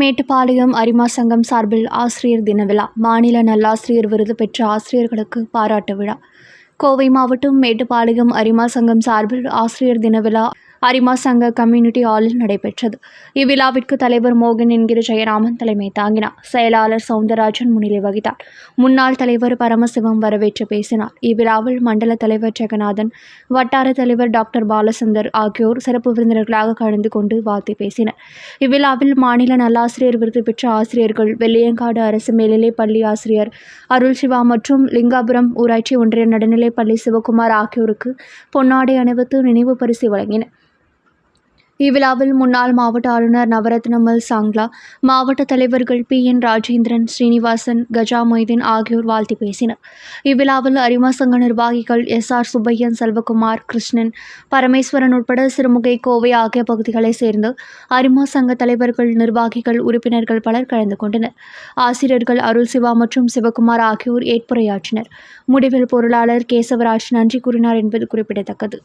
மேட்டுப்பாளையம் அரிமா சங்கம் சார்பில் ஆசிரியர் தின விழா. மாநில நல்லாசிரியர் விருது பெற்ற ஆசிரியர்களுக்கு பாராட்டு விழா. கோவை மாவட்டம் மேட்டுப்பாளையம் அரிமா சங்கம் சார்பில் ஆசிரியர் தின விழா அரிமா சங்க கம்யூனிட்டி ஹாலில் நடைபெற்றது. இவ்விழாவிற்கு தலைவர் மோகன் என்கிற ஜெயராமன் தலைமை தாங்கினார். செயலாளர் சவுந்தரராஜன் முன்னிலை வகித்தார். முன்னாள் தலைவர் பரமசிவம் வரவேற்று பேசினார். இவ்விழாவில் மண்டல தலைவர் ஜெகநாதன் வட்டார தலைவர் டாக்டர் பாலசந்தர் ஆகியோர் சிறப்பு விருந்தினர்களாக கலந்து கொண்டு வாழ்த்து பேசினர். இவ்விழாவில் மாநில நல்லாசிரியர் விருது பெற்ற ஆசிரியர்கள் வெள்ளியங்காடு அரசு மேல்நிலைப் பள்ளி ஆசிரியர் அருள் சிவா மற்றும் லிங்காபுரம் ஊராட்சி ஒன்றிய நடுநிலைப்பள்ளி சிவகுமார் ஆகியோருக்கு பொன்னாடை அணிவித்து நினைவு பரிசு வழங்கினர். இவ்விழாவில் முன்னாள் மாவட்ட ஆளுநர் நவரத்னமல் சாங்லா மாவட்ட தலைவர்கள் பி. என். ராஜேந்திரன் ஸ்ரீனிவாசன் கஜா மொய்தீன் ஆகியோர் வாழ்த்து பேசினர். இவ்விழாவில் அரிமா சங்க நிர்வாகிகள் எஸ். ஆர். சுப்பையன் செல்வகுமார் கிருஷ்ணன் பரமேஸ்வரன் உட்பட சிறுமுகை கோவை ஆகிய பகுதிகளைச் சேர்ந்து அரிமா சங்க தலைவர்கள் நிர்வாகிகள் உறுப்பினர்கள் பலர் கலந்து கொண்டனர். ஆசிரியர்கள் அருள் சிவா மற்றும் சிவகுமார் ஆகியோர் ஏற்புரையாற்றினர். முடிவில் பொருளாளர் கேசவராஜ் நன்றி கூறினார் என்பது குறிப்பிடத்தக்கது.